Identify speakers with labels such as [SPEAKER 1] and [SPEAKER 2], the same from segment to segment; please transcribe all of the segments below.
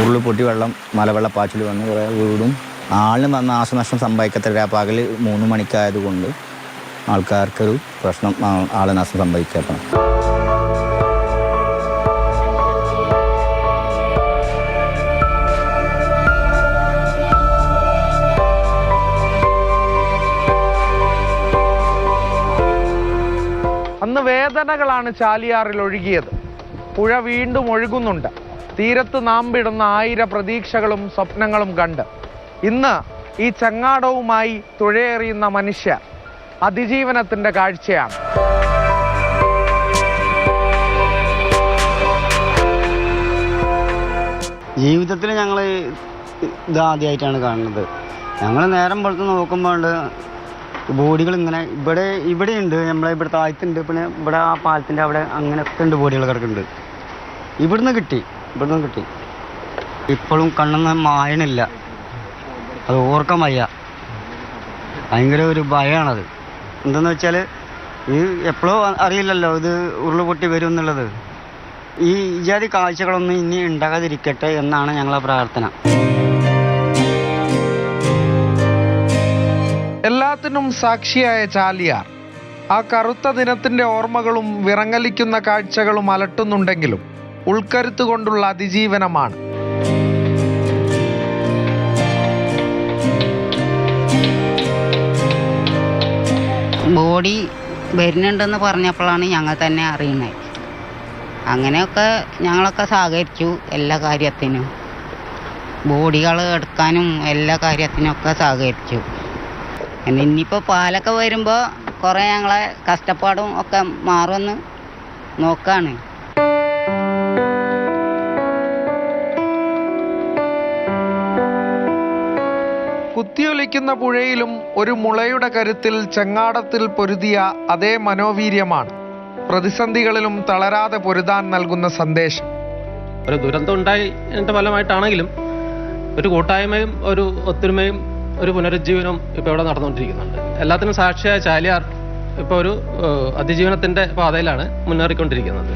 [SPEAKER 1] ഉരുൾ പൊട്ടി വെള്ളം മലവെള്ള പാച്ചിൽ വന്ന് കുറേ വീടും. ആളിന് വന്ന നാശനഷ്ടം സംഭവിക്കത്തില്ല. പകൽ മൂന്ന് മണിക്കായതുകൊണ്ട് ആൾക്കാർക്കൊരു പ്രശ്നം ആളെ നാശം സംഭവിക്കപ്പെടാം
[SPEAKER 2] അന്ന് വേദനകളാണ് ചാലിയാറിൽ ഒഴുകിയത്. പുഴ വീണ്ടും ഒഴുകുന്നുണ്ട്. തീരത്ത് നാമ്പിടുന്ന ആയിര പ്രതീക്ഷകളും സ്വപ്നങ്ങളും കണ്ട്. ഇന്ന് ഈ ചങ്ങാടവുമായി തുഴയേറിയുന്ന മനുഷ്യ അതിജീവനത്തിന്റെ കാഴ്ചയാണ്.
[SPEAKER 3] ജീവിതത്തിൽ ഞങ്ങൾ ഇത് ആദ്യമായിട്ടാണ് കാണുന്നത്. ഞങ്ങൾ നേരം പുറത്ത് നോക്കുമ്പോൾ ബോഡികൾ ഇങ്ങനെ ഇവിടെ ഇവിടെ ഉണ്ട് നമ്മളെ ഇവിടെ താഴത്തുണ്ട് പിന്നെ ഇവിടെ ആ പാലത്തിന്റെ അവിടെ അങ്ങനെയൊക്കെ ഉണ്ട് ബോഡികൾ കിടക്കുന്നുണ്ട്. ഇവിടുന്ന് കിട്ടി. ഇവിടുന്ന് കിട്ടി. ഇപ്പോഴും കണ്ണെന്ന് മായണില്ല. അത് ഓർക്കാൻ വയ്യ. ഭയങ്കര ഒരു ഭയമാണത് എന്തെന്ന് വെച്ചാൽ ഈ എപ്പോഴോ അറിയില്ലല്ലോ ഇത് ഉരുളുപൊട്ടി വരും എന്നുള്ളത്. ഈ ജാതി കാഴ്ചകളൊന്നും ഇനി ഉണ്ടാകാതിരിക്കട്ടെ എന്നാണ് ഞങ്ങളെ പ്രാർത്ഥന.
[SPEAKER 2] എല്ലാത്തിനും സാക്ഷിയായ ചാലിയാർ ആ കറുത്ത ദിനത്തിന്റെ ഓർമ്മകളും വിറങ്ങലിക്കുന്ന കാഴ്ചകളും അലട്ടുന്നുണ്ടെങ്കിലും ഉൾക്കരുത്ത് കൊണ്ടുള്ള അതിജീവനമാണ്.
[SPEAKER 4] ബോഡി വരുന്നുണ്ടെന്ന് പറഞ്ഞപ്പോഴാണ് ഞങ്ങൾ തന്നെ അറിയുന്നത് അങ്ങനെയൊക്കെ ഞങ്ങളൊക്കെ സഹകരിച്ചു എല്ലാ കാര്യത്തിനും. ബോഡികൾ എടുക്കാനും എല്ലാ കാര്യത്തിനൊക്കെ സഹകരിച്ചു. ഇനിയിപ്പോൾ പാലൊക്കെ വരുമ്പോൾ കുറേ ഞങ്ങളെ കഷ്ടപ്പാടും ഒക്കെ മാറുമെന്ന് നോക്കാണ്.
[SPEAKER 2] കുത്തിയൊലിക്കുന്ന പുഴയിലും ഒരു മുളയുടെ കരുത്തിൽ ചെങ്ങാടത്തിൽ പൊരുതിയ അതേ മനോവീര്യമാണ്. പ്രതിസന്ധികളിലും തളരാതെ പൊരുതാൻ നൽകുന്ന സന്ദേശം.
[SPEAKER 5] ഒരു ദുരന്തം ഉണ്ടായതിന്റെ ഫലമായിട്ടാണെങ്കിലും ഒരു കൂട്ടായ്മയും ഒരു ഒത്തൊരുമയും ഒരു പുനരുജ്ജീവനവും ഇപ്പോൾ ഇവിടെ നടന്നുകൊണ്ടിരിക്കുന്നുണ്ട്. എല്ലാത്തിനും സാക്ഷിയായ ചാലിയാർ ഇപ്പോൾ ഒരു അതിജീവനത്തിന്റെ പാതയിലാണ് മുന്നേറിക്കൊണ്ടിരിക്കുന്നത്.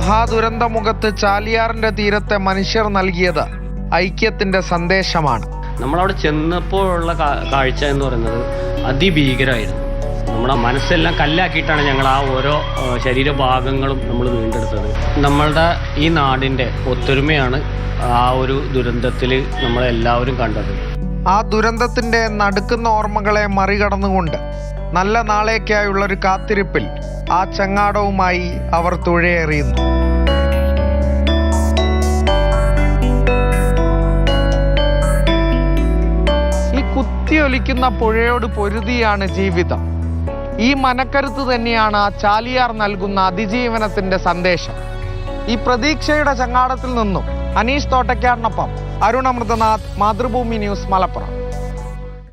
[SPEAKER 2] മഹാദുരന്തമുഖത്ത് ചാലിയാറിന്റെ തീരത്തെ മനുഷ്യർ നൽകിയത് ഐക്യത്തിന്റെ സന്ദേശമാണ്.
[SPEAKER 5] നമ്മൾ അവിടെ ചെന്നപ്പോഴുള്ള കാഴ്ച എന്ന് പറയുന്നത് അതിഭീകരമായിരുന്നു നമ്മുടെ മനസ്സെല്ലാം കല്ലാക്കിയിട്ടാണ് ഞങ്ങൾ ആ ഓരോ ശരീരഭാഗങ്ങളും നമ്മൾ വീണ്ടെടുത്തത്. നമ്മളുടെ ഈ നാടിന്റെ ഒത്തൊരുമയാണ് ആ ഒരു ദുരന്തത്തിൽ നമ്മളെല്ലാവരും കണ്ടത്.
[SPEAKER 2] ആ ദുരന്തത്തിന്റെ നടുക്കുന്ന ഓർമ്മകളെ മറികടന്നുകൊണ്ട് നല്ല നാളേക്കായുള്ള ഒരു കാത്തിരിപ്പിൽ ആ ചങ്ങാടവുമായി അവർ തുഴയേറിയുന്നു. ഈ കുത്തിയൊലിക്കുന്ന പുഴയോട് പൊരുതിയാണ് ജീവിതം. ഈ മനക്കരുത്ത് തന്നെയാണ് ആ ചാലിയാർ നൽകുന്ന അതിജീവനത്തിന്റെ സന്ദേശം. ഈ പ്രതീക്ഷയുടെ ചങ്ങാടത്തിൽ നിന്നും അനീഷ് തോട്ടയ്ക്കാരനൊപ്പം അരുണമൃതനാഥ് മാതൃഭൂമി ന്യൂസ് മലപ്പുറം.